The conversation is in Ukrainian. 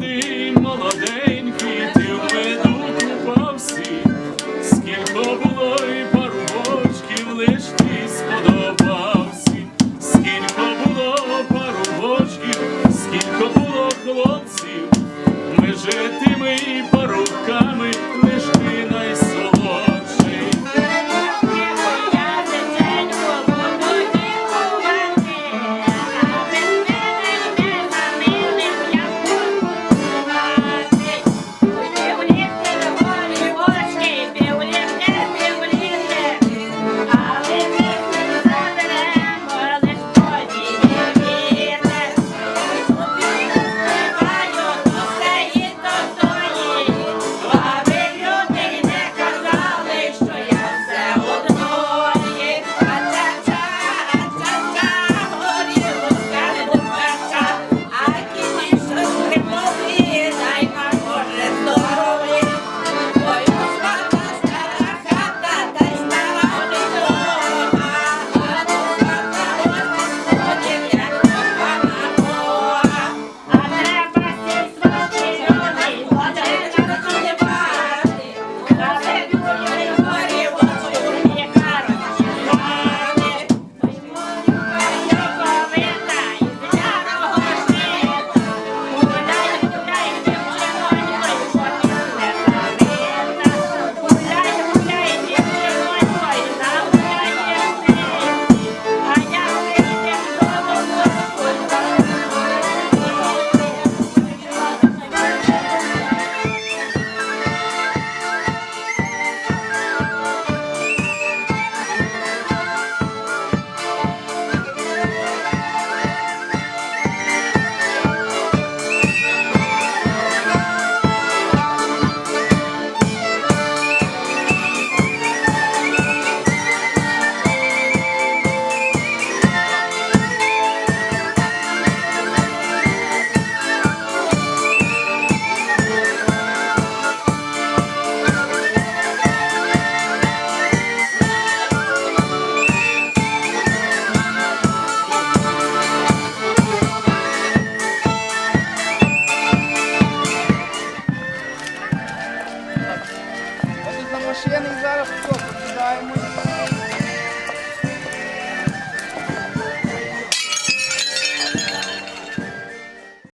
один молоденький, ти в меду купався, скільки було і пару бочків, лиш ти сподобався, скільки було пару бочків, скільки було хлопців, ми житими і машини і зараз все, покидаємо.